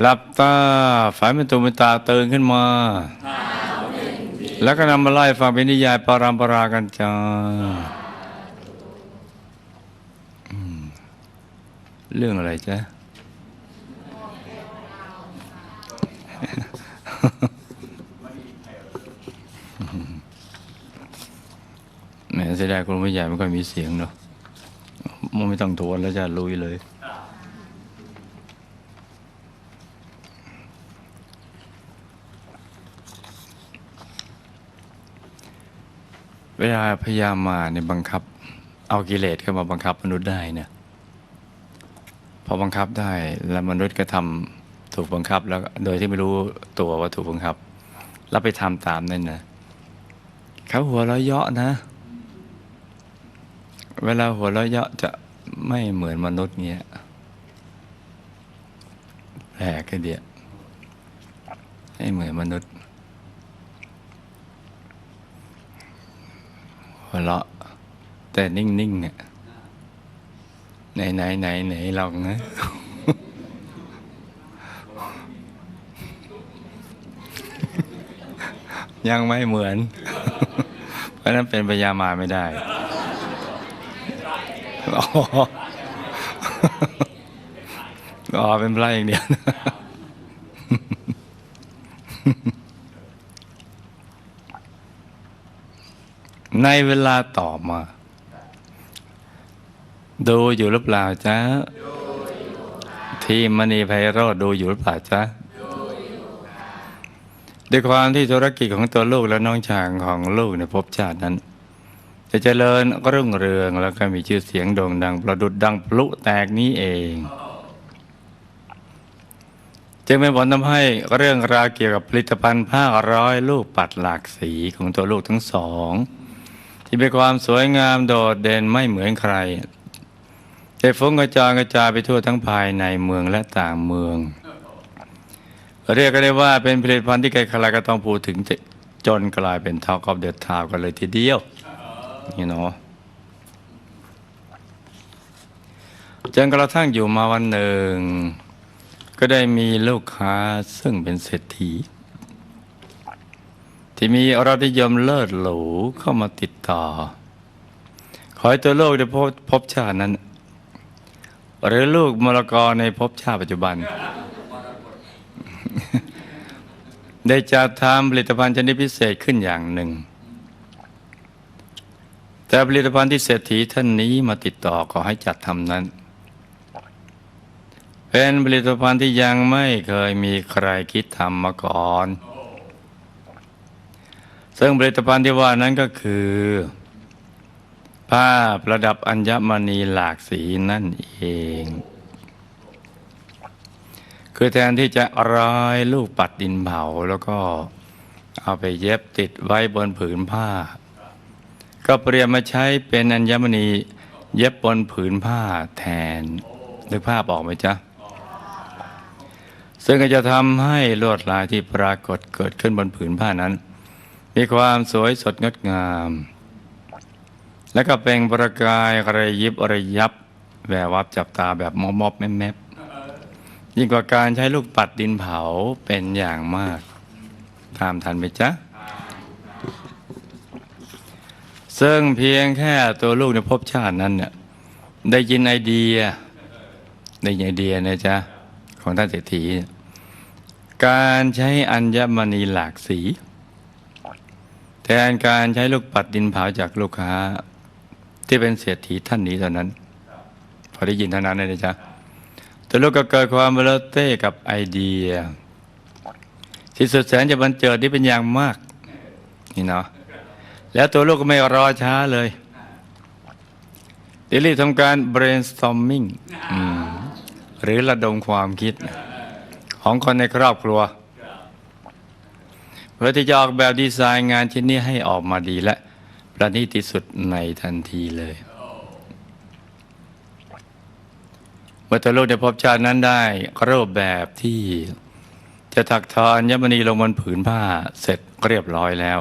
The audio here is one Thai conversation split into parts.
หลับตาฝันเป็นตุเป็นตาตื่นขึ้นมา แล้วก็นำมาไล่ฟังเป็นนิยายปารามปรากันจ้าเรื่องอะไรจ๊ะแหมเสียดายคุณผู้ใหญ่ไม่ค่อยมีเสียงเนาะมันไม่ต้องทวนแล้วจะลุยเลย เวลาพยามาเนี่ยบังคับ เอากิเลสเข้ามาบังคับมนุษย์ได้เนี่ยพอบังคับได้แล้วมนุษย์ก็ทำถูกบังคับแล้วโดยที่ไม่รู้ตัวว่าถูกบังคับ แล้วไปทำตามนั่นนะเขาหัวเราะเยาะนะ เวลาหัวเราะเยาะจะไม่เหมือนมนุษย์เงี้ยแปลกเดียให้เหมือนมนุษย์ หัว เราะ แต่นิ่งๆเนี่ยไหนไหนไหนไหนลองนะยังไม่เหมือน เพราะนั้นเป็นพยามาไม่ได้ อ๋ออ๋อเป็นพระอย่างเดียวนะ ในเวลาต่อมา ดูอยู่หรือเปล่าจ๊ะทีมมณีไพโรธดูอยู่หรือเปล่าจ๊ะด้วยความที่ธุรกิจของตัวลูกและน้องชายของลูกในภพชาตินั้น จะเจริญรุ่งเรืองแล้วก็มีชื่อเสียงโด่งดัง ประดุดดังพลุแตกนี้เอง จึงเป็นผลทำให้เรื่องราวเกี่ยวกับผลิตภัณฑ์ผ้าร้อยลูกปัดหลากสีของตัวลูกทั้งสอง ที่เป็นความสวยงามโดดเด่นไม่เหมือนใครได้ฟุ้งกระจายกระจายไปทั่วทั้งภายในเมืองและต่างเมือง เรียกกันได้ว่าเป็นผลิตภัณฑ์ที่ใครๆก็ต้องพูดถึงจนกลายเป็นทอกอ f เด e ทาวกันเลยทีเดียว นี่เนาะจนกระทั่งอยู่มาวันหนึ่ง ก็ได้มีลูกค้าซึ่งเป็นเศรษฐี ที่มีอรนิยมเลิศหรูเข้ามาติดต่อ ขอให้ตัวโลกได้พบพบชาตินั้น หรือลูกมรกรในภพชาติปัจจุบัน ได้จัดทำผลิตภัณฑ์ชนิดพิเศษขึ้นอย่างหนึ่ง แต่ผลิตภัณฑ์ที่เศรษฐีท่านนี้มาติดต่อขอให้จัดทำนั้น เป็นผลิตภัณฑ์ที่ยังไม่เคยมีใครคิดทำมาก่อน ซึ่งผลิตภัณฑ์ที่ว่านั้นก็คือ ผ้าประดับอัญมณีหลากสีนั่นเอง คือแทนที่จะร้อยลูกปัดดินเผาแล้วก็เอาไปเย็บติดไว้บนผืนผ้า ก็เปลี่ยนมาใช้เป็นอัญมณีเย็บบนผืนผ้าแทนนึกภาพออกไหมจ๊ะ ซึ่งก็จะทำให้ลวดลายที่ปรากฏเกิดขึ้นบนผืนผ้านั้น มีความสวยสดงดงาม และก็เป็นประกายระยิบระยับ แวววับจับตาแบบมอบมอบแมบแมบยิ่งกว่าการใช้ลูกปัดดินเผาเป็นอย่างมากตามทันไหมจ๊ะ ซึ่งเพียงแค่ตัวลูกในภพชาตินั้นเนี่ยได้ยินไอเดียได้ยินไอเดียนะจ๊ะ ของท่านเศรษฐี การใช้อัญมณีหลากสี แทนการใช้ลูกปัดดินเผาจากลูกค้า ที่เป็นเศรษฐีท่านนี้เท่านั้น พอได้ยินเท่านั้นเลยนะจ๊ะตัวลูกก็เกิดความเบลอเต้กับไอเดียที่สุดแสนจะบันเจิดนี่เป็นอย่างมาก นี่เนาะแล้วตัวลูกก็ไม่รอช้าเลยเดยวรีบทำการ brainstorming หรือระดมความคิด ของคนในครอบครัว เพื่อที่จะออกแบบดีไซน์งานชิ้นนี้ให้ออกมาดีและประณีตที่สุดในทันทีเลยเมื่อตัวลูกได้พบชาตินั้นได้รูปแบบที่จะถักทออัญมณีลงบนผืนผ้าเสร็จเรียบร้อยแล้ว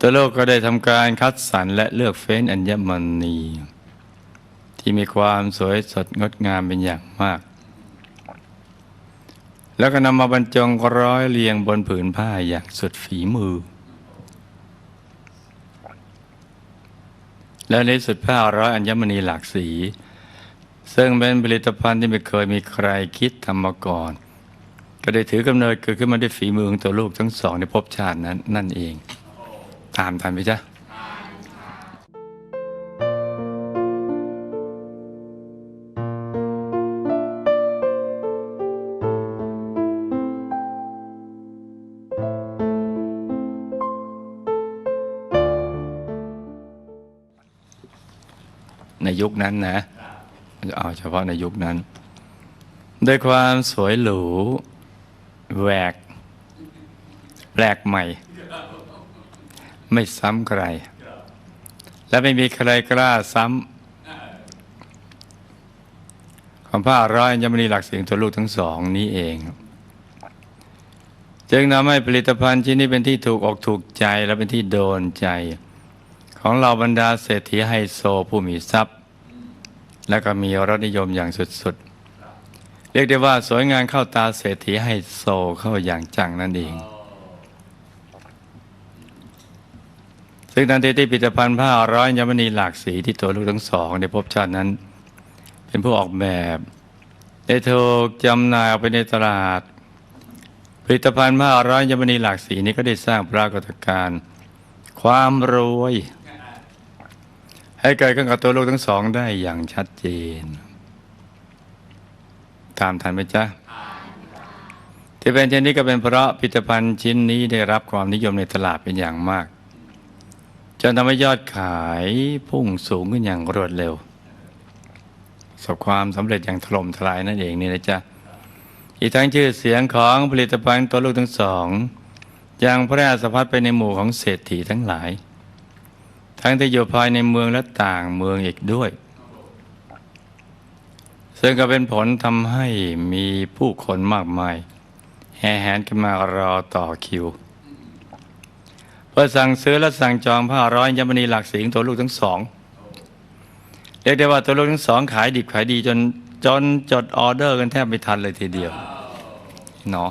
ตัวโลกก็ได้ทำการคัดสรรและเลือกเฟ้นอัญมณี ที่มีความสวยสดงดงามเป็นอย่างมาก แล้วก็นำมาบรรจงร้อยเรียงบนผืนผ้าอย่างสุดฝีมือ แล้วในสุดผ้าร้อยอัญมณีหลากสี ซึ่งเป็นผลิตภัณฑ์ที่ไม่เคยมีใครคิดทำมาก่อน ก็ได้ถือกำเนิดเกิดขึ้นมาด้วยฝีมือของตัวลูกทั้งสองในภพชาตินั้นนั่นเอง ตามทันไหมจ๊ะ ยุคนั้นนะเอาเฉพาะในยุคนั้น ด้วยความสวยหรูแหวกแปลกใหม่ ไม่ซ้ำใคร และไม่มีใครกล้าซ้ำของผ้าร้อยยังไม่มีหลักเสียงตัวลูกทั้งสองนี้เอง จึงทำให้ผลิตภัณฑ์ชิ้นนี้เป็นที่ถูกอกถูกใจและเป็นที่โดนใจ ของเราบรรดาเศรษฐีไฮโซผู้มีทรัพย์ และก็มีรสนิยมอย่างสุดๆ เรียกได้ว่าสวยงามเข้าตาเศรษฐีไฮโซเข้าอย่างจังนั่นเอง ซึ่งทันทีที่ผลิตภัณฑ์ผ้าร้อยยมณีหลากสีที่ตัวลูกทั้งสองในภพชาตินั้น เป็นผู้ออกแบบได้ถูกจำหน่ายออกไปในตลาด ผลิตภัณฑ์ผ้าร้อยยมณีหลากสีนี้ก็ได้สร้างปรากฏการณ์ความรวย ให้เกิดขึ้นกับตัวลูกทั้งสองได้อย่างชัดเจน ตามทันไหมจ๊ะ ที่เป็นเช่นนี้ก็เป็นเพราะผลิตภัณฑ์ชิ้นนี้ได้รับความนิยมในตลาดเป็นอย่างมาก จนทำให้ยอดขายพุ่งสูงขึ้นอย่างรวดเร็วประสบความสำเร็จอย่างถล่มทลายนั่นเองนี่นะจ๊ะ อีกทั้งชื่อเสียงของผลิตภัณฑ์ตัวลูกทั้งสองยังแพร่สะพัดไปในหมู่ของเศรษฐีทั้งหลาย ทั้งที่อยู่ภายในเมืองและต่างเมืองอีกด้วย ซึ่งก็เป็นผลทำให้มีผู้คนมากมาย แห่แหนกันมารอต่อคิว เพื่อสั่งซื้อและสั่งจองผ้าร้อยยมณีหลักสีงตัวลูกทั้งสองเรียกได้ว่าตัวลูกทั้งสองขายดิบขายดีจนจนจดออเดอร์กันแทบไม่ทันเลยทีเดียวเนาะ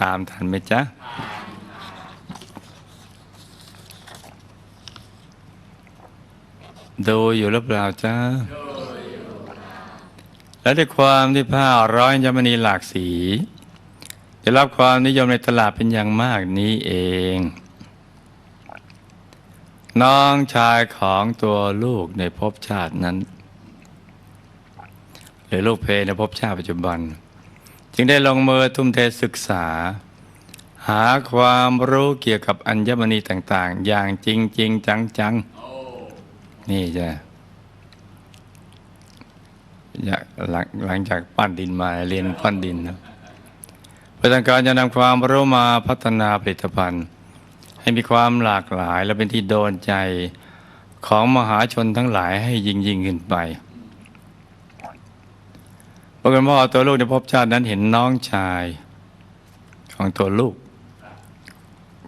ตามทันไหมจ๊ะ ดูอยู่หรือเปล่าจ้าและด้วยความที่ผ้าร้อยยมณีหลากสีได้รับความนิยมในตลาดเป็นอย่างมากนี้เอง น้องชายของตัวลูกในภพชาตินั้น หรือลูกเพในภพชาติปัจจุบัน จึงได้ลงมือทุ่มเทศึกษา หาความรู้เกี่ยวกับอัญมณีต่าง ๆ อย่างจริงจริงจังจังๆ นี่จ้ะหลังหลังจากปั้นดินมาเรียนปั้นดินนะเพื่อต้องการจะนำความรู้มาพัฒนาผลิตภัณฑ์ ให้มีความหลากหลายและเป็นที่โดนใจของมหาชนทั้งหลายให้ยิ่งยิ่งขึ้นไปปรากฏว่าตัวลูกในภพชาตินั้นเห็นน้องชาย ของตัวลูก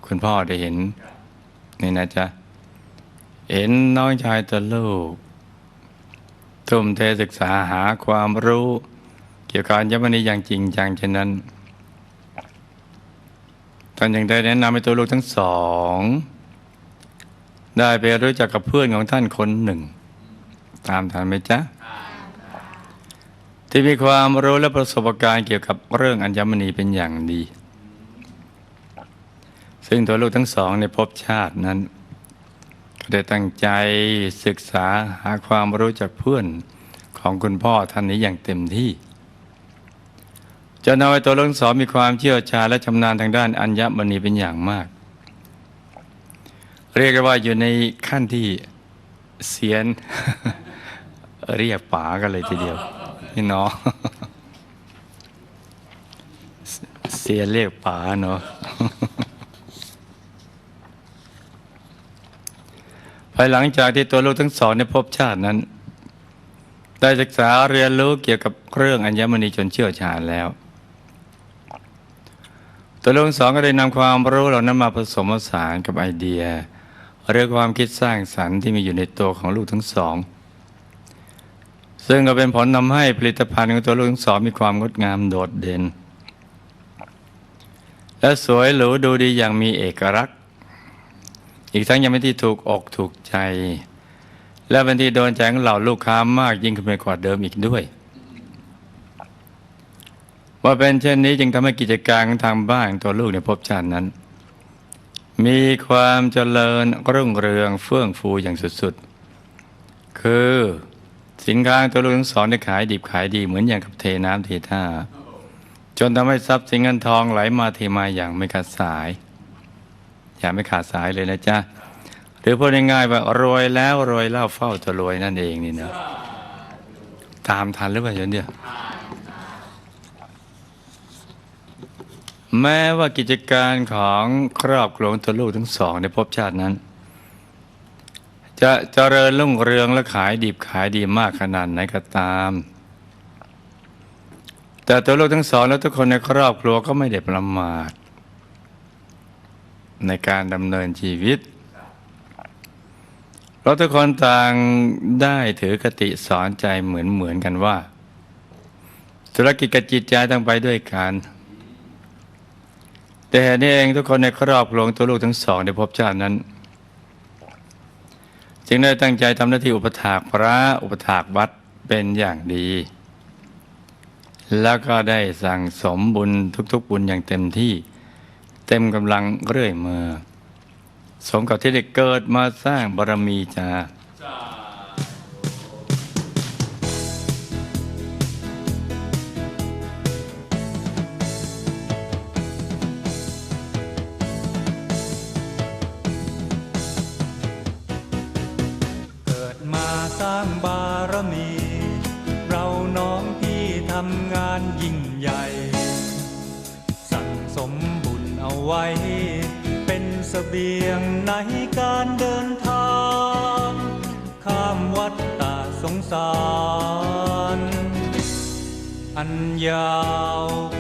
คุณพ่อได้เห็นนี่นะจ๊ะ เห็นน้องชายตัวลูก ทุ่มเทศึกษาหาความรู้ เกี่ยวกับอัญมณีอย่างจริงจังเช่นนั้นตอนยังได้แนะนำให้ตัวลูกทั้งสอง ได้ไปรู้จักกับเพื่อนของท่านคนหนึ่ง ตามทันไหมจ๊ะ ที่มีความรู้และประสบการณ์เกี่ยวกับเรื่องอัญมณีเป็นอย่างดี ซึ่งตัวลูกทั้งสองในภพชาตินั้น ได้ตั้งใจศึกษาหาความรู้จากเพื่อนของคุณพ่อท่านนี้อย่างเต็มที่จนเอาไว้ตัวลงสองมีความเชี่ยวชาญและชำนาญทางด้านอัญมณีเป็นอย่างมาก เรียกได้ว่าอยู่ในขั้นที่เสียน เรียกป๋ากันเลยทีเดียวพี่น้องเสียนเรียกป๋าเนาะ ภายหลังจากที่ตัวลูกทั้งสองในภพชาตินั้น ได้ศึกษาเรียนรู้เกี่ยวกับเรื่องอัญมณีจนเชี่ยวชาญแล้ว ตัวลูกทั้งสองก็ได้นำความรู้เหล่านั้นมาผสมผสานกับไอเดียเรื่องความคิดสร้างสรรค์ที่มีอยู่ในตัวของลูกทั้งสอง ซึ่งก็เป็นผลทำให้ผลิตภัณฑ์ของตัวลูกทั้งสองมีความงดงามโดดเด่น และสวยหรูดูดีอย่างมีเอกลักษณ์ อีกทั้งยังเป็นที่ถูกอกถูกใจ และเป็นที่โดนใจของเหล่าลูกค้ามากยิ่งขึ้นไปกว่าเดิมอีกด้วย ว่าเป็นเช่นนี้จึงทำให้กิจการของทางบ้านตัวลูกในภพชาตินั้น มีความเจริญรุ่งเรืองเฟื่องฟูอย่างสุดๆ คือสินค้าตัวลูกทั้งสองได้ขายดิบขายดีเหมือนอย่างกับเทน้ำเทท่าจนทำให้ทรัพย์สินเงินทองไหลมาเทมาอย่างไม่ขาดสาย อย่าไม่ขาดสายเลยนะจ๊ะหรือพูดง่ายๆว่ารวยแล้วรวยเล่าเฝ้าจะรวยนั่นเองนี่เนาะตามทันหรือเปล่าโยนเดียวแม้ว่ากิจการของครอบครัวตัวลูกทั้งสองในภพชาตินั้น จะเจริญรุ่งเรืองและขายดิบขายดีมากขนาดไหนก็ตาม แต่ตัวลูกทั้งสองและทุกคนในครอบครัวก็ไม่ได้ประมาท ในการดำเนินชีวิต เราทุกคนต่างได้ถือกติสอนใจเหมือนเหมือนกันว่า ธุรกิจกับจิตใจต้องไปด้วยกัน แต่เหตุนี้เองทุกคนในครอบครัวงตัวลูกทั้งสองในภพชาตินั้น จึงได้ตั้งใจทำหน้าที่อุปถากพระอุปถากวัดเป็นอย่างดี แล้วก็ได้สั่งสมบุญทุกๆบุญอย่างเต็มที่ เต็มกำลังเรื่อยมาสมกับที่ได้เกิดมาสร้างบารมีจ้าเกิดมาสร้างบารมี ไว้ เป็นเสบียงในการเดินทาง ข้ามวัดตาสงสาร อันยาว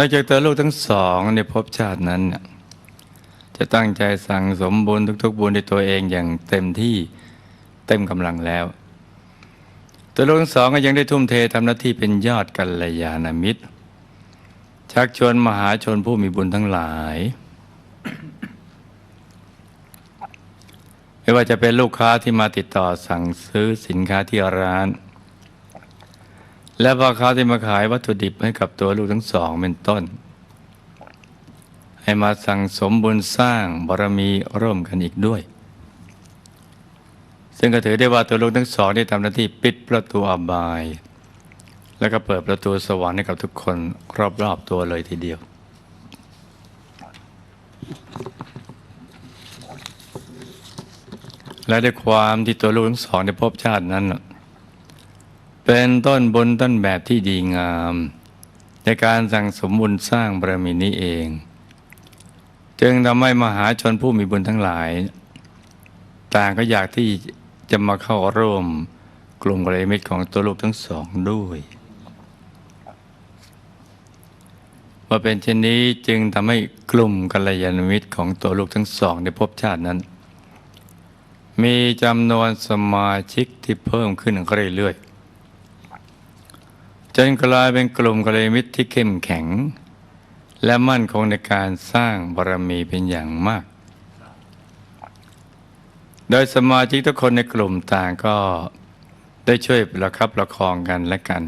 นอกจากตัวลูกทั้งสองในภพชาตินั้น จะตั้งใจสั่งสมบุญทุกๆบุญในตัวเองอย่างเต็มที่เต็มกำลังแล้ว ตัวลูกทั้งสองก็ยังได้ทุ่มเททำหน้าที่เป็นยอดกัลยาณมิตร ชักชวนมหาชนผู้มีบุญทั้งหลาย ไม่ว่าจะเป็นลูกค้าที่มาติดต่อสั่งซื้อสินค้าที่ร้าน และพ่อค้าที่มาขายวัตถุดิบให้กับตัวลูกทั้งสองเป็นต้น ให้มาสั่งสมบุญสร้างบารมีร่วมกันอีกด้วย ซึ่งก็ถือได้ว่าตัวลูกทั้งสองได้ทำหน้าที่ปิดประตูอบาย แล้วก็เปิดประตูสวรรค์ให้กับทุกคนรอบๆตัวเลยทีเดียวและด้วยความที่ตัวลูกทั้งสองได้พบชาตินั้น เป็นต้นบุญต้นแบบที่ดีงามในการสั่งสมบุญสร้างบารมีนี้เอง จึงทำให้มหาชนผู้มีบุญทั้งหลาย ต่างก็อยากที่จะมาเข้าร่วมกลุ่มกัลยาณมิตรของตัวลูกทั้งสองด้วยว่าเป็นเช่นนี้จึงทำให้กลุ่มกัลยาณมิตรของตัวลูกทั้งสองในภพชาตินั้น มีจำนวนสมาชิกที่เพิ่มขึ้นเรื่อยๆ จนกลายเป็นกลุ่มกัลยาณมิตรที่เข้มแข็ง และมั่นคงในการสร้างบารมีเป็นอย่างมาก โดยสมาชิกทุกคนในกลุ่มต่างก็ได้ช่วยประคับประคองกันและกัน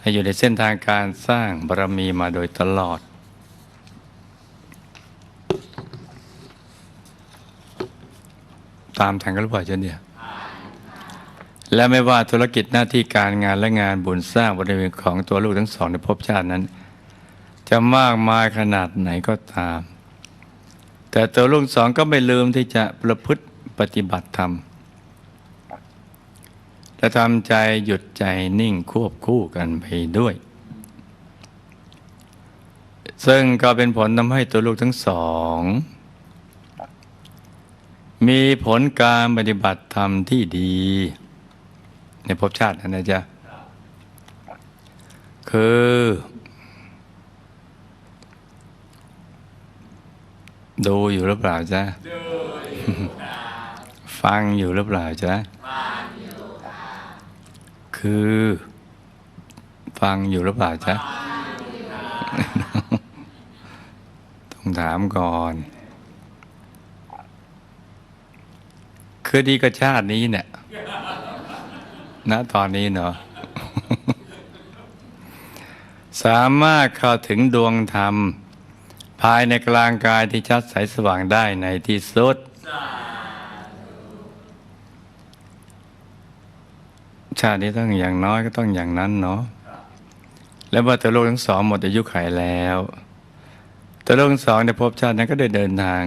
ให้ให้อยู่ในเส้นทางการสร้างบารมีมาโดยตลอด ตามทางกันหรือเปล่าเจ้าเนี่ย และไม่ว่าธุรกิจหน้าที่การงานและงานบุญสร้างบริเวณของตัวลูกทั้งสองในภพชาตินั้น จะมากมายขนาดไหนก็ตาม แต่ตัวลูกสองก็ไม่ลืมที่จะประพฤติปฏิบัติธรรมและทำใจหยุดใจนิ่งควบคู่กันไปด้วย ซึ่งก็เป็นผลทำให้ตัวลูกทั้งสอง มีผลการปฏิบัติธรรมที่ดี ในภพชาตินั้นะจ๊ะคือ ดูอยู่หรือเปล่าจ๊ะฟังอยู่หรือเปล่าจ๊ะคือ ฟังอยู่หรือเปล่าจ๊ะต้องถามก่อน คือดีกับชาตินี้เนี่ย ณตอนนี้เนาะสามารถเข้าถึงดวงธรรม ภายในกลางกายที่ชัดใสสว่างได้ในที่สุด ชาตินี้ต้องอย่างน้อยก็ต้องอย่างนั้นเนาะและเมื่อตัวโลกทั้งสองหมดอายุขัยแล้วตัวโลกทั้งสองในภพชาตินั้นก็ได้เดินทาง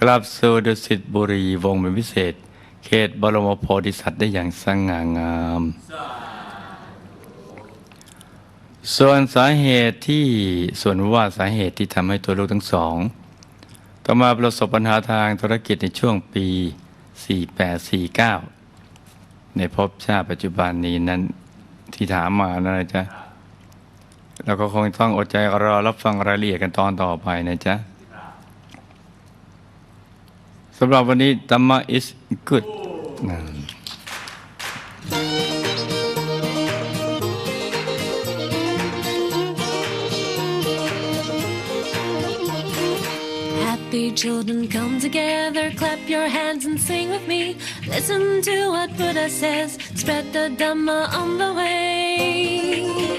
กลับสู่ดุสิตบุรีวงเป็นพิเศษ เขตบรมโพธิสัตว์ได้อย่างสง่างาม ส่วนสาเหตุที่ส่วนว่าสาเหตุที่ทำให้ตัวลูกทั้งสองต้อมาประสบปัญหาทางธุรกิจในช่วงปี 4849 ในภพชาติปัจจุบันนี้นั้นที่ถามมานะจ๊ะเราก็คงต้องอดใจรอรับฟังรายละเอียดกันตอนต่อไปนะจ๊ะำหรับวันนี้ธรรมะ is good นะ Happy children come together, clap your hands and sing with me. Listen to what Buddha says, spread the Dhamma on the way.